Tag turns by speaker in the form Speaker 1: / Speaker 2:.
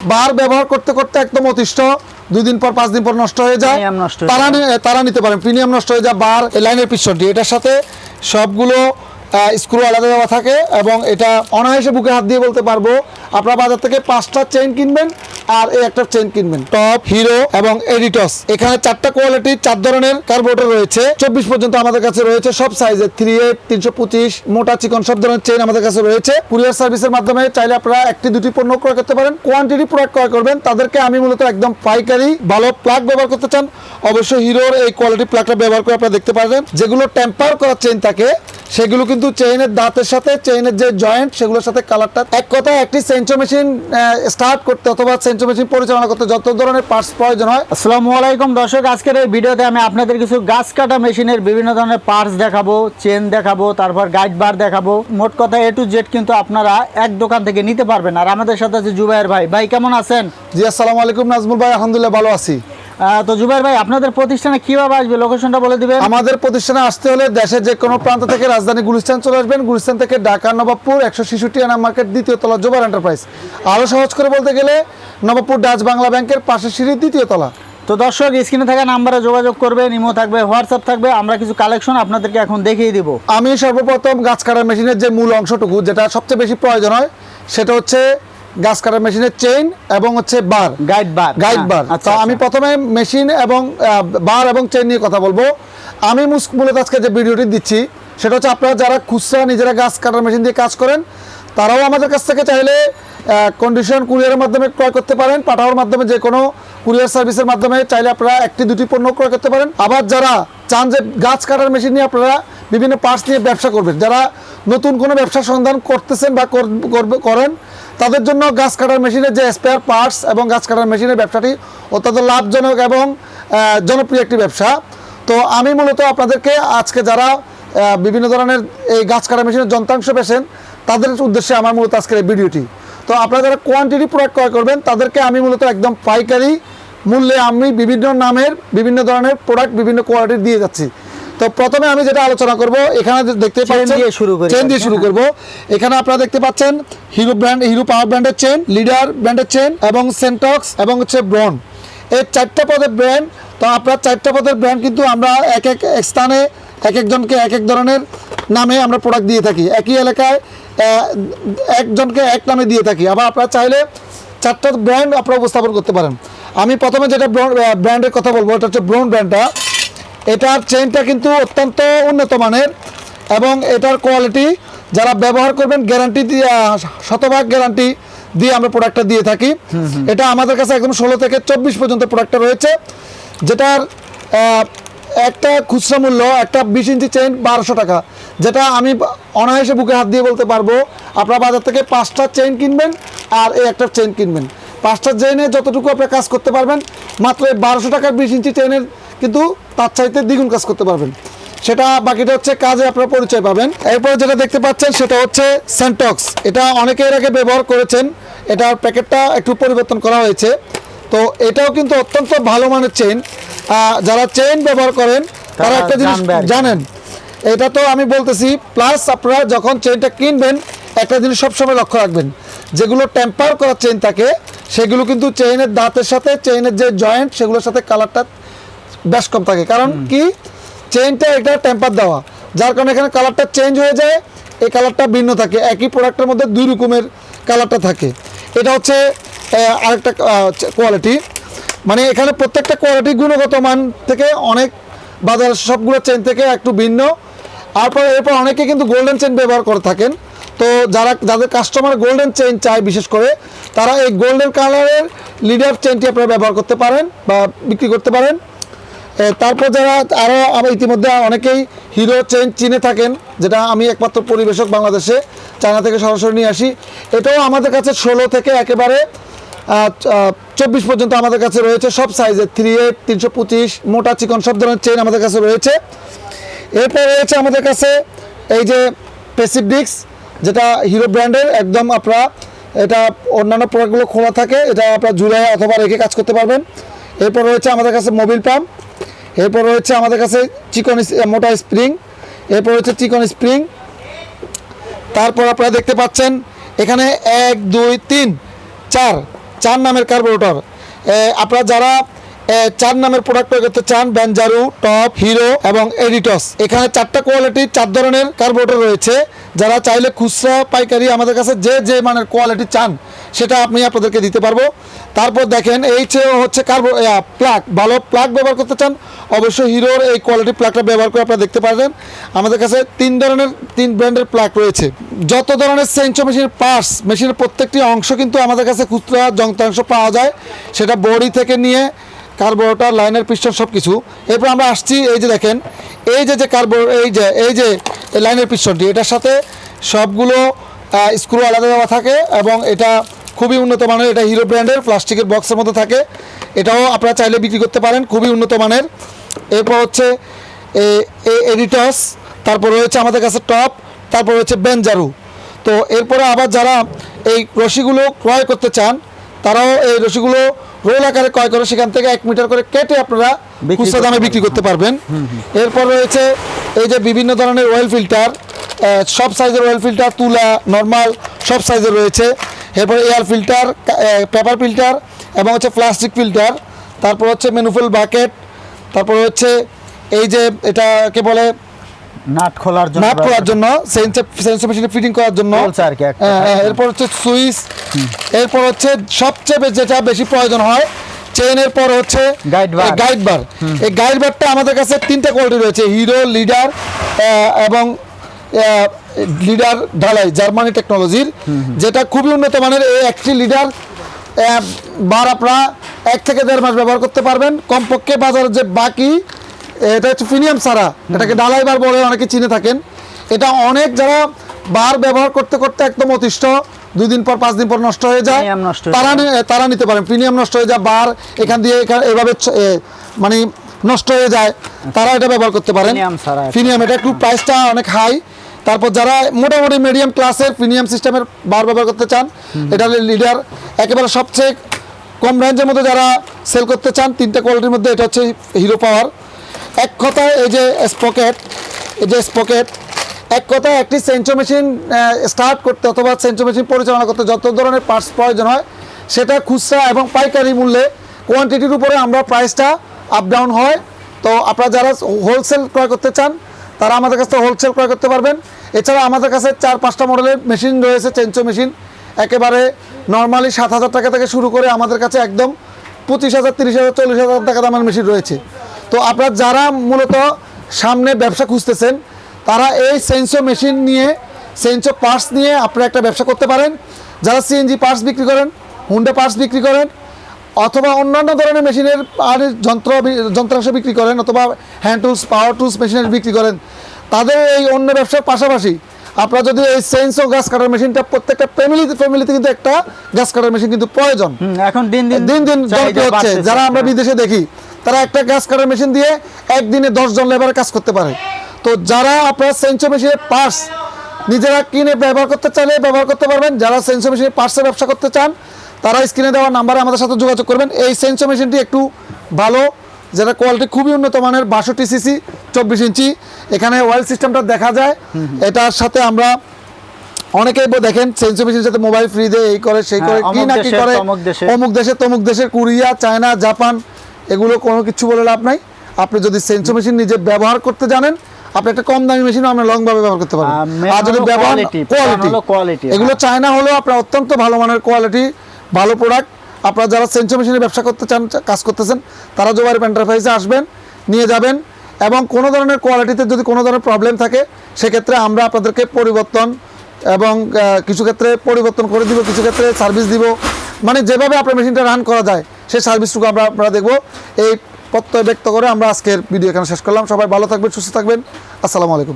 Speaker 1: বার ব্যবহার করতে করতে একদম অতিষ্ঠ। দুই দিন পর পাঁচ দিন পর নষ্ট হয়ে যায়। তারা তারা নিতে পারেন। প্রিমিয়াম নষ্ট হয়ে যায় বার লাইনের পিছনটি। এটার সাথে সবগুলো স্ক্রু আলাদা দেওয়া থাকে এবং এটা অনায়াসে বুকে হাত দিয়ে বলতে পারব। আপনারা বাজার থেকে পাঁচটা চেইন কিনবেন। আর এই একটা চেইন কিনবেন। টপ হিরো এবং এডিটস এখানে চারটা কোয়ালিটি চার ধরনের কার্বোরেটর রয়েছে। চব্বিশ পর্যন্ত আমাদের কাছে রয়েছে। সব সাইজের থ্রি এইট তিনশো পঁচিশ, মোটা চিকন সব ধরনের চেইন আমাদের কাছে রয়েছে। কুরিয়ার সার্ভিসের মাধ্যমে চাইলে আপনারা একটি, দুটি পণ্য ক্রয় করতে পারেন। কোয়ান্টিটি প্রোডাক্ট ক্রয় করবেন। তাদেরকে আমি মূলত একদম পাইকারি ভালো প্লাগ ব্যবহার করতে চান। অবশ্যই হিরোর এই কোয়ালিটি প্লাগটা ব্যবহার করে আপনারা দেখতে পারবেন। যেগুলো টেম্পার করা চেইন থাকে, সেগুলো কিন্তু চেইনের দাঁতের সাথে চেইনের যে জয়েন্ট সেগুলোর সাথে কালারটা এক কথায় একটি সেন্সর মেশিন স্টার্ট করতে অথবা সেন্সর মেশিন পরিচালনা করতে যত ধরনের পার্টস প্রয়োজন হয়।
Speaker 2: আসসালামু আলাইকুম দর্শক, আজকের এই ভিডিওতে আমি আপনাদের কিছু গাছ কাটা মেশিনের বিভিন্ন ধরনের পার্টস দেখাবো চেন দেখাবো, তারপর গাইড বার দেখাবো। মোট কথা এ টু জেড কিন্তু আপনারা এক দোকান থেকে নিতে পারবেন। আর আমাদের সাথে আছে জুবাইর ভাই। ভাই, কেমন আছেন?
Speaker 1: জি, আসসালামু আলাইকুম, নাজমুল ভাই। আলহামদুলিল্লাহ, ভালো আছি।
Speaker 2: তো জুবাইর ভাই আপনাদের প্রতিষ্ঠানে কীভাবে আসবে? লোকেশনটা বলে দিবেন।
Speaker 1: আমাদের প্রতিষ্ঠানে আসতে হলে দেশের যে কোনো প্রান্ত থেকে রাজধানী গুলিস্তান চলে আসবেন। গুলিস্তান থেকে ঢাকা নবাবপুর একশো শিশুটি আনা মার্কেট দ্বিতীয় তলা জোবার এন্টারপ্রাইজ আরও সহজ করে বলতে গেলে নবাবপুর ডাচ বাংলা ব্যাংকের পাশের সিঁড়ির দ্বিতীয় তলা।
Speaker 2: তো দর্শক স্ক্রিনে থাকা নাম্বারে যোগাযোগ করবেন ইমো থাকবে হোয়াটসঅ্যাপ থাকবে আমরা কিছু কালেকশন আপনাদেরকে এখন দেখিয়ে দিব।
Speaker 1: আমি সর্বপ্রথম গাছ কাটার মেশিনের যে মূল অংশটুকু যেটা সবচেয়ে বেশি প্রয়োজন হয় সেটা হচ্ছে গাছ কাটার মেশিনের চেইন এবং হচ্ছে বার
Speaker 2: গাইড বার
Speaker 1: গাইড বার
Speaker 2: আচ্ছা
Speaker 1: তো আমি প্রথমে মেশিন এবং বার এবং চেইন নিয়ে কথা বলব। আমি মূলত আজকে যে ভিডিওটি দিচ্ছি সেটা হচ্ছে আপনারা যারা খুচরা নিজেরা গাছ কাটার মেশিন দিয়ে কাজ করেন তারাও আমাদের কাছ থেকে চাইলে কন্ডিশন কুরিয়ারের মাধ্যমে ক্রয় করতে পারেন পাঠাওয়ার মাধ্যমে যে কোনো কুরিয়ার সার্ভিসের মাধ্যমে চাইলে আপনারা একটি দুটি পণ্য ক্রয় করতে পারেন। আবার যারা চান যে গাছ কাটার মেশিন নিয়ে আপনারা বিভিন্ন পার্টস নিয়ে ব্যবসা করবেন যারা নতুন কোনো ব্যবসার সন্ধান করতেছেন বা করেন তাদের জন্য গাছ কাটার মেশিনের যে স্পেয়ার পার্টস এবং গাছ কাটার মেশিনের ব্যবসাটি অত্যন্ত লাভজনক এবং জনপ্রিয় একটি ব্যবসা। তো আমি মূলত আপনাদেরকে আজকে যারা বিভিন্ন ধরনের এই গাছ কাটার মেশিনের যন্ত্রাংশ পেশেন তাদের উদ্দেশ্যে আমার মূলত আজকের এই ভিডিওটি। তো আপনারা যারা কোয়ান্টিটি প্রোডাক্ট ক্রয় করবেন, তাদেরকে আমি মূলত একদম পাইকারি মূল্যে আমি বিভিন্ন নামের, বিভিন্ন ধরনের প্রোডাক্ট বিভিন্ন কোয়ালিটির দিয়ে যাচ্ছি। তো প্রথমে আমি যেটা আলোচনা করব এখানে দেখতে পাচ্ছেন
Speaker 2: দিয়ে শুরু করি।
Speaker 1: চেন দিয়ে শুরু করব। এখানে আপনারা দেখতে পাচ্ছেন হিরো ব্র্যান্ড হিরো পাওয়ার ব্র্যান্ডের চেন লিডার ব্র্যান্ডের চেন এবং সেন্টক্স এবং হচ্ছে ব্রন এই চারটা পদের ব্র্যান্ড তো আপনার চারটা পদের ব্র্যান্ড কিন্তু আমরা এক এক স্থানে এক একজনকে এক এক ধরনের নামে আমরা প্রোডাক্ট দিয়ে থাকি। একই এলাকায় একজনকে এক নামে দিয়ে থাকি। আবার আপনারা চাইলে চারটা ব্র্যান্ড আপনারা উপস্থাপন করতে পারেন। আমি প্রথমে যেটা ব্র্যান্ডের কথা বলব এটা হচ্ছে ব্রোন ব্র্যান্ডটা এটার চেইনটা কিন্তু অত্যন্ত উন্নত মানের এবং এটার কোয়ালিটি যারা ব্যবহার করবেন গ্যারান্টি দিয়ে শতভাগ গ্যারান্টি দিয়ে আমরা প্রোডাক্টটা দিয়ে থাকি। এটা আমাদের কাছে একদম ষোলো থেকে চব্বিশ পর্যন্ত প্রোডাক্টটা রয়েছে যেটার একটা খুচরা মূল্য একটা বিশ ইঞ্চি চেইন বারোশো টাকা যেটা আমি অনায়াসে বুকে হাত দিয়ে বলতে পারব আপনার বাজার থেকে পাঁচটা চেইন কিনবেন আর এই একটা চেইন কিনবেন। পাঁচটা চেইনে যতটুকু আপনি কাজ করতে পারবেন মাত্র এই বারোশো টাকার বিশ ইঞ্চি চেইনের কিন্তু তার চাইতে দ্বিগুণ কাজ করতে পারবেন। সেটা বাকিটা হচ্ছে কাজে আপনারা পরিচয় পাবেন। এরপরে যেটা দেখতে পাচ্ছেন সেটা হচ্ছে সেন্টক্স এটা অনেকে এর আগে ব্যবহার করেছেন। এটার প্যাকেটটা একটু পরিবর্তন করা হয়েছে। তো এটাও কিন্তু অত্যন্ত ভালো মানের চেইন যারা চেইন ব্যবহার করেন তারা একটা জিনিস জানেন। এটা তো আমি বলতেছি প্লাস আপনারা যখন চেইনটা কিনবেন একটা জিনিস সবসময় লক্ষ্য রাখবেন। যেগুলো টেম্পার করা চেইন থাকে সেগুলো কিন্তু চেইনের দাঁতের সাথে চেইনের যে জয়েন্ট সেগুলোর সাথে কালারটা বেশ কম থাকে। কারণ কি? চেইনটা এটা টেম্পার দেওয়া। যার কারণে এখানে কালারটা চেঞ্জ হয়ে যায় এই কালারটা ভিন্ন থাকে। একই প্রোডাক্টের মধ্যে দুই রকমের কালারটা থাকে। এটা হচ্ছে আরেকটা কোয়ালিটি মানে এখানে প্রত্যেকটা কোয়ালিটি গুণগত মান থেকে অনেক বাজার সবগুলো চেন থেকে একটু ভিন্ন। তারপর এরপর অনেকে কিন্তু গোল্ডেন চেন ব্যবহার করে থাকেন। তো যারা যাদের কাস্টমার গোল্ডেন চেন চায় বিশেষ করে তারা এই গোল্ডেন কালারের লিডার চেনটি আপনারা ব্যবহার করতে পারেন বা বিক্রি করতে পারেন। তারপর যারা আরও আবার ইতিমধ্যে অনেকেই হিরো চেন চিনে থাকেন, যেটা আমি একমাত্র পরিবেশক বাংলাদেশে চায়না থেকে সরাসরি নিয়ে আসি, এটাও আমাদের কাছে ষোলো থেকে একেবারে চব্বিশ পর্যন্ত আমাদের কাছে রয়েছে, সব সাইজের থ্রি এইট তিনশো পঁচিশ, মোটা চিকন, সব ধরনের চেন আমাদের কাছে রয়েছে। এরপর রয়েছে আমাদের কাছে এই যে পেসিভ ডিক্স যেটা হিরো ব্র্যান্ডের একদম আপনারা এটা অন্যান্য প্রোডাক্টগুলো খোলা থাকে, এটা আপনারা ঝুলে অথবা রেখে কাজ করতে পারবেন। এরপর রয়েছে আমাদের কাছে মোবিল পাম্প এরপর রয়েছে আমাদের কাছে চিকন মোটা স্প্রিং। এরপর হচ্ছে চিকন স্প্রিং। তারপর আপনারা দেখতে পাচ্ছেন, এখানে এক, দুই, তিন, চার চার নামের কার্বোরেটর আপনারা যারা চার নামের প্রোডাক্ট করতে চান ব্যানজারু টপ হিরো এবং এডিটস এখানে চারটা কোয়ালিটির চার ধরনের কার্বোরেটর রয়েছে। যারা চাইলে খুচরা পাইকারি আমাদের কাছে যে যে মানের কোয়ালিটি চান সেটা আমি আপনাদেরকে দিতে পারব। তারপর দেখেন, এই হচ্ছে কার্বো প্লাগ ভালো প্লাগ ব্যবহার করতে চান, অবশ্যই হিরোর এই কোয়ালিটি প্লাগটা ব্যবহার করে আপনারা দেখতে পারবেন। আমাদের কাছে তিন ধরনের, তিন ব্র্যান্ডের প্লাগ রয়েছে। যত ধরনের সেন্সো মেশিনের পার্টস মেশিনের প্রত্যেকটি অংশ কিন্তু আমাদের কাছে খুচরা যন্ত্রাংশ পাওয়া যায়। সেটা বডি থেকে নিয়ে কার্বোরেটর লাইনের পিস্টন সব কিছু এরপর আমরা আসছি, এই যে দেখেন, এই যে যে কার্বো এই যে এই যে লাইনের পিস্টনটি এটার সাথে সবগুলো স্ক্রু আলাদা দেওয়া থাকে এবং এটা খুবই উন্নত মানের এটা হিরো ব্র্যান্ডের প্লাস্টিকের বক্সের মতো থাকে। এটাও আপনারা চাইলে বিক্রি করতে পারেন খুবই উন্নত মানের। এরপর হচ্ছে এডিটস তারপর রয়েছে আমাদের কাছে টপ তারপর রয়েছে বেঞ্জারু তো এরপরে আবার যারা এই রশিগুলো ক্রয় করতে চান তারাও এই রশিগুলো রোল আকারে ক্রয় করে সেখান থেকে এক মিটার করে কেটে আপনারা খুচরা দামে বিক্রি করতে পারবেন। এরপর রয়েছে এই যে বিভিন্ন ধরনের অয়েল ফিল্টার সব সাইজের অয়েল ফিল্টার তুলা নর্মাল সব সাইজের রয়েছে। এরপর এয়ার ফিল্টার পেপার ফিল্টার এবং হচ্ছে প্লাস্টিক ফিল্টার তারপর হচ্ছে মেনুফেল বাকেট তারপর হচ্ছে এই যে এটাকে বলে
Speaker 2: নাট খোলার জন্য
Speaker 1: নাট করার জন্য সেন্সর মেশিনে ফিটিং করার জন্য। হ্যাঁ, এরপর হচ্ছে সুইচ এরপর হচ্ছে সবচেয়ে যেটা বেশি প্রয়োজন হয় চেইনের পর হচ্ছে
Speaker 2: Guide bar।
Speaker 1: গাইড বার এই গাইড বারটা আমাদের কাছে তিনটা কোয়ালিটি রয়েছে হিরো লিডার এবং লিডার ঢালাই জার্মানি টেকনোলজির যেটা খুবই উন্নত মানের এই একটি লিডার বার আপনারা এক থেকে দেড় মাস ব্যবহার করতে পারবেন। কমপক্ষে বাজারের যে বাকি এটা হচ্ছে প্রিমিয়াম সারা। এটাকে ডালাই বার বলে অনেকে চিনে থাকেন। এটা অনেক যারা বার ব্যবহার করতে করতে একদম অতিষ্ঠ দুই দিন পর পাঁচ দিন পর নষ্ট হয়ে যায় তারা তারা নিতে পারেন। প্রিমিয়াম নষ্ট হয়ে যায় বার এখান দিয়ে এখান- এভাবে মানে নষ্ট হয়ে যায় তারা এটা ব্যবহার করতে পারেন। প্রিমিয়াম এটা একটু প্রাইসটা অনেক হাই তারপর যারা মোটামুটি মিডিয়াম ক্লাসের প্রিমিয়াম সিস্টেমের বার ব্যবহার করতে চান এটা লিডার একেবারে সবচেয়ে কম রেঞ্জের মধ্যে যারা সেল করতে চান তিনটে কোয়ালিটির মধ্যে এটা হচ্ছে হিরো পাওয়ার এক কথায় এই যে স্পকেট এই যে স্পকেট এক কথায় একটি সেন্সর মেশিন স্টার্ট করতে অথবা সেন্সর মেশিন পরিচালনা করতে যত ধরনের পার্টস প্রয়োজন হয় সেটা খুচরা এবং পাইকারি মূল্যে কোয়ান্টিটির উপরে আমরা প্রাইসটা আপ ডাউন হয়। তো আপনারা যারা হোলসেল ক্রয় করতে চান তারা আমাদের কাছ থেকে হোলসেল ক্রয় করতে পারবেন। এছাড়া আমাদের কাছে চার পাঁচটা মডেলের মেশিন রয়েছে চেঞ্চো মেশিন একেবারে নর্মালি সাত হাজার টাকা থেকে শুরু করে আমাদের কাছে একদম পঁচিশ হাজার, তিরিশ হাজার, চল্লিশ হাজার টাকা দামের মেশিন রয়েছে। তো আপনার যারা মূলত সামনে ব্যবসা খুঁজতেছেন, তারা এই সেন্সো মেশিন নিয়ে সেন্সো পার্টস নিয়ে আপনারা একটা ব্যবসা করতে পারেন। যারা সিএনজি পার্টস বিক্রি করেন হুন্ডা পার্টস বিক্রি করেন অথবা অন্যান্য ধরনের মেশিনের আর যন্ত্র যন্ত্রাংশ বিক্রি করেন অথবা হ্যান্ড টুলস পাওয়ার টুলস মেশিনের বিক্রি করেন তাদের এই অন্য ব্যবসার পাশাপাশি আপনারা যদি এই সেন্সো গাছ কাটার মেশিনটা প্রত্যেকটা ফ্যামিলিতে ফ্যামিলিতে কিন্তু একটা গাছ কাটার মেশিন কিন্তু প্রয়োজন।
Speaker 2: এখন দিন দিন
Speaker 1: দিন দিন জনপ্রিয় হচ্ছে। যারা আমরা বিদেশে দেখি তারা একটা গাছ কাটার মেশিন দিয়ে একদিনে দশ জন লেবার কাজ করতে পারে। তো যারা আপনার সেন্সো মেশিনের পার্টস নিজেরা কিনে ব্যবহার করতে চাইলে ব্যবহার করতে পারবেন। যারা সেন্সো মেশিনের পার্টসের ব্যবসা করতে চান তারা স্ক্রিনে দেওয়া নাম্বারে আমাদের সাথে যোগাযোগ করবেন। এই সেন্সো মেশিনটি একটু ভালো যেটা কোয়ালিটি খুবই উন্নত মানের বাষট্টি সিসি চব্বিশ ইঞ্চি। এখানে ওয়েল সিস্টেমটা দেখা যায়। এটার সাথে আমরা অনেকেই দেখেন সেন্সর মেশিনের সাথে মোবাইল ফ্রি দেয় এই করে সেই করে
Speaker 2: হ্যাঁ,
Speaker 1: কি না কি করে। অমুক দেশে তমুক দেশের কোরিয়া চায়না জাপান এগুলো কোনো কিছু বলে লাভ নাই। আপনি যদি সেন্সর মেশিন নিজে ব্যবহার করতে জানেন আপনি একটা কম দামি মেশিন আপনি লং ভাবে ব্যবহার করতে পারেন আর যদি ব্যবহার কোয়ালিটি এগুলো চায়না হলেও আপনার অত্যন্ত ভালো মানের কোয়ালিটি ভালো প্রোডাক্ট আপনারা যারা সেন্সর মেশিনের ব্যবসা করতে চান, কাজ করতেছেন, তারা জোবারি এন্টারপ্রাইজে আসবেন, নিয়ে যাবেন এবং কোনো ধরনের কোয়ালিটিতে যদি কোনো ধরনের প্রবলেম থাকে, সেক্ষেত্রে আমরা আপনাদেরকে পরিবর্তন এবং কিছু ক্ষেত্রে পরিবর্তন করে দিব, কিছু ক্ষেত্রে সার্ভিস দিব। মানে যেভাবে আপনার মেশিনটা রান করা যায়, সেই সার্ভিসটুকু আমরা আপনারা দেখব। এই প্রত্যয় ব্যক্ত করে আমরা আজকের ভিডিও এখানে শেষ করলাম। সবাই ভালো থাকবেন, সুস্থ থাকবেন। আসসালামু আলাইকুম।